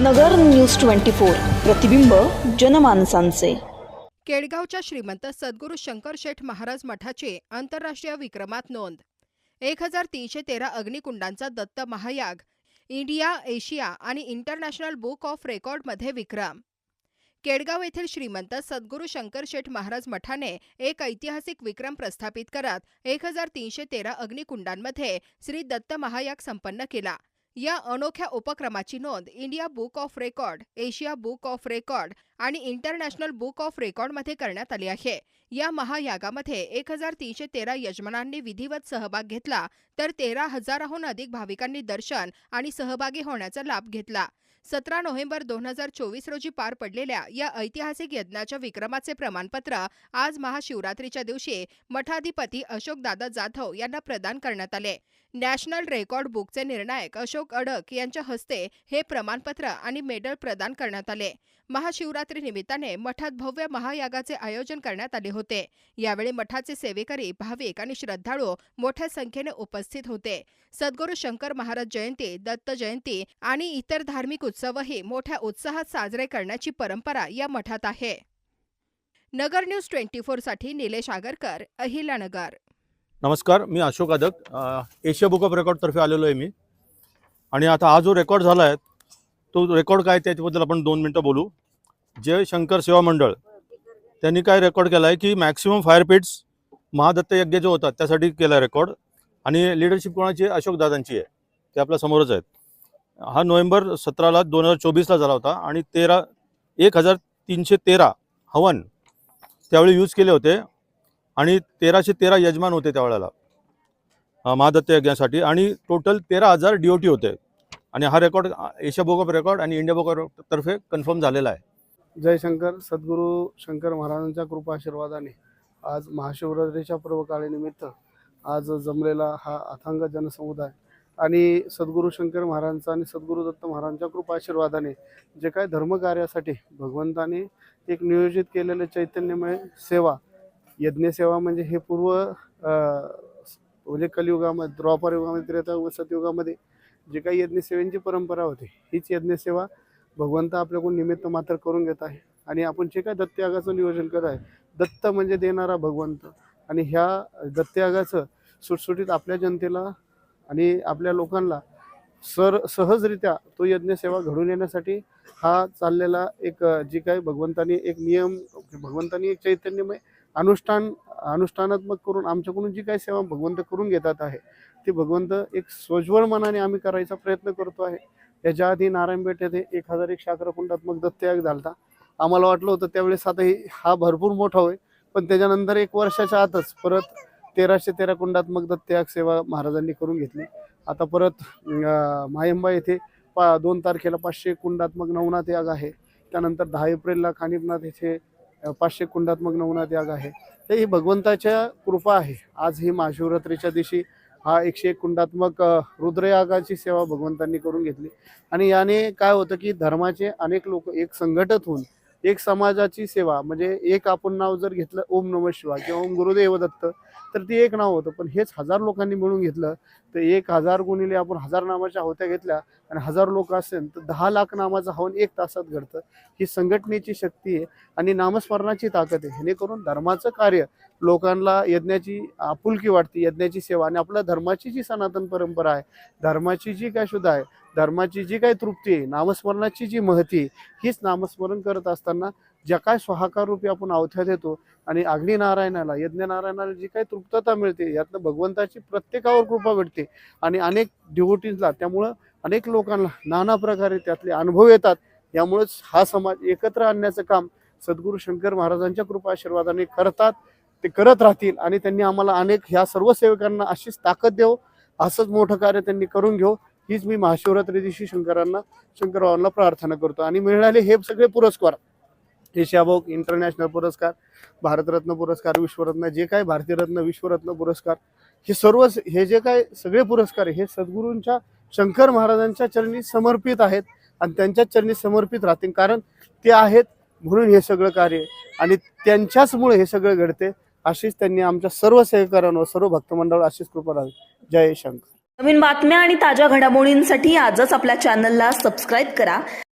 नगर news twenty four प्रतिबिंब जनमानसांचे. केडगावच्या श्रीमंत सद्गुरू शंकर शेठ महाराज मठाचे आंतरराष्ट्रीय विक्रमात नोंद. एक हजार तीनशे तेरा अग्निकुंडांचा दत्त महायाग इंडिया एशिया आणि इंटरनॅशनल बुक ऑफ रेकॉर्डमध्ये विक्रम. केडगाव येथील श्रीमंत सद्गुरू शंकर शेठ महाराज मठाने एक ऐतिहासिक विक्रम प्रस्थापित करत एक हजार तीनशे तेरा अग्निकुंडांमध्ये श्री दत्त महायाग संपन्न केला. या अनोख्या उपक्रमाची नोंद India book of record Asia book of record आणि इंटरनॅशनल बुक ऑफ रेकॉर्डमध्ये करण्यात आली आहे. या महायागामध्ये एक हजार तीनशे तेरा यजमानांनी विधिवत सहभाग घेतला तर तेरा हजाराहून अधिक भाविकांनी दर्शन आणि सहभागी होण्याचा लाभ घेतला. सतरा नोव्हेंबर दोन हजार चोवीस रोजी पार पडलेल्या या ऐतिहासिक यज्ञाच्या विक्रमाचे प्रमाणपत्र आज महाशिवरात्रीच्या दिवशी मठाधिपती अशोकदादा जाधव यांना प्रदान करण्यात आले. नॅशनल रेकॉर्ड बुकचे निर्णायक अशोक अडक यांच्या हस्ते हे प्रमाणपत्र आणि मेडल प्रदान करण्यात आले. महाशिवरात्री निमित्ताने मठात भव्य महायागाचे आयोजन करण्यात आले होते. यावेळी मठाचे सेवेकरी भाविक आणि श्रद्धाळू मोठ्या संख्येने उपस्थित होते. सद्गुरू शंकर महाराज जयंती दत्त जयंती आणि इतर धार्मिक उत्सवही मोठ्या उत्साहात साजरे करण्याची परंपरा या मठात आहे. नगर न्यूज ट्वेंटी साठी निलेश आगरकर अहिल्यानगर. नमस्कार मी Ashok Adak Asia book of रेकॉर्डतर्फे आलेलो आहे मी. आणि आता हा जो रेकॉर्ड झाला आहे तो रेकॉर्ड काय त्याच्याबद्दल आपण दोन मिनटं बोलू. जय शंकर सेवा मंडळ. त्यांनी काय रेकॉर्ड केला आहे की मॅक्सिमम फायर पिट्स महादत्त यज्ञ जो होता त्यासाठी केला रेकॉर्ड आणि लिडरशिप कोणाची अशोक दादांची आहे. ते आपल्या समोरच आहेत. हा नोव्हेंबर सतराला दोन हजार चोवीसला झाला होता आणि तेरा एक हजार तीनशे तेरा हवन त्यावेळी यूज केले होते. आणि तेराशे तेरा यजमान होते त्यावेळेला महादत्त यज्ञासाठी आणि टोटल तेरा हजार डी ओ टी होते. आणि हा record Asia book of record आणि इंडिया बुक ऑफ तर्फे कन्फर्म झालेला आहे. जयशंकर सद्गुरू शंकर महाराजांच्या कृपा आशीर्वादाने आज महाशिवरात्रीच्या पर्वकाळीनिमित्त आज जमलेला हा अथांग जनसमुदाय आणि सद्गुरू शंकर महाराजांचा आणि सद्गुरू दत्त महाराजांच्या कृपा आशीर्वादाने जे काय धर्मकार्यासाठी भगवंताने एक नियोजित केलेले चैतन्यमय सेवा यज्ञसेवा म्हणजे हे पूर्व म्हणजे कलियुगामध्ये द्वापर युगामध्ये त्रेता व सतयुगामध्ये जे काही यज्ञसेवेंची परंपरा होती हीच यज्ञसेवा भगवंत आपल्याकडून निमित्त मात्र करून घेत आहे. आणि आपण जे काय दत्तयागाचं नियोजन करत आहे दत्त म्हणजे देणारा भगवंत. आणि ह्या दत्तयागाचं सुटसुटीत आपल्या जनतेला आणि आपल्या लोकांना सर सहजरित्या तो यज्ञसेवा घडून येण्यासाठी हा चाललेला एक जी काय भगवंतानी एक नियम भगवंतानी एक चैतन्यमय अनुष्ठान अनुष्ठानात्मक करून आमच्याकडून जी काही सेवा भगवंत करून घेतात आहे ती भगवंत एक सोज्वळ मनाने आम्ही करायचा प्रयत्न करतो आहे. याच्या आधी नारायणपेठ येथे एक हजार एक शाक्रकुंडात्मक दत्तयाग झालता. आम्हाला वाटलं होतं त्यावेळेस आता हा भरपूर मोठा होय पण त्याच्यानंतर एक वर्षाच्या आतच परत तेराशे तेरा कुंडात्मक दत्तयाग सेवा महाराजांनी करून घेतली. आता परत मायंबा येथे पा दोन तारखेला पाचशे कुंडात्मक नवनाथ याग आहे. त्यानंतर दहा एप्रिलला खानिपनाथ येथे पाचशे कुंडात्मक नवनाथ याग आहे. तर ही भगवंताच्या कृपा आहे. आज ही महाशिवरात्रीच्या दिवशी हा एकशे एक कुंडात्मक रुद्रयागाची सेवा भगवंतांनी करून घेतली. आणि याने काय होतं की धर्माचे अनेक लोक एक संघटत होऊन एक समाजाची सेवा म्हणजे एक आपण नाव जर घेतलं ओम नम शिवा किंवा ओम गुरुदेव दत्त तर ते एक नाव होतं. पण हेच हजार लोकांनी मिळून घेतलं. तर एक हजार गुणिले आपण हजार नावाच्या होत्या घेतल्या. आणि हजार लोक असेल तर दहा लाख नामाचं हवन एक तासात घडतं. ही संघटनेची शक्ती आहे आणि नामस्मरणाची ताकद आहे. जेणेकरून धर्माचं कार्य लोकांना यज्ञाची आपुलकी वाटते यज्ञाची सेवा आणि आपल्या धर्माची जी सनातन परंपरा आहे धर्माची जी काय शुद्ध आहे धर्माची जी काही तृप्ती आहे नामस्मरणाची जी महती आहे, हीच नामस्मरण करत असताना ज्या काय स्वाहाकार रूपी आपण अवथ्या देतो आणि अग्निनारायणाला यज्ञनारायणाला जी काही तृप्तता मिळते यातनं भगवंताची प्रत्येकावर कृपा घडते आणि अनेक डिवोटीजला त्यामुळं अनेक लोकांना नाना प्रकारे त्यातले अनुभव येतात. यामुळेच हा समाज एकत्र आणण्याचं काम सद्गुरू शंकर महाराजांच्या कृपा आशीर्वादाने करतात. ते करत राहतील आणि त्यांनी आम्हाला अनेक ह्या सर्व सेवकांना अशीच ताकद देव असंच मोठं कार्य त्यांनी करून घेऊ हीच मी महाशिवरात्री दिवशी शंकरांना शंकरबाबांना प्रार्थना करतो. आणि मिळाले हे सगळे पुरस्कार. एशिया बुक इंटरनॅशनल पुरस्कार भारतरत्न पुरस्कार विश्वरत्न जे काय भारतीय रत्न विश्वरत्न पुरस्कार हे सर्व हे जे काय सगळे पुरस्कार हे सद्गुरूंच्या शंकर महाराजांच्या चरणी समर्पित आहेत आणि त्यांच्याच चरणी समर्पित राहतील. कारण ते आहेत म्हणून हे सगळं कार्य आणि त्यांच्याचमुळे हे सगळं घडते अशीच त्यांनी आमच्या सर्व सेवकांवर सर्व भक्तमंडळ अशीच कृपा राहावी. जय शंकर. नवीन बातम्या आणि ताज्या घडामोडींसाठी आजच आपल्या चॅनलला सबस्क्राईब करा.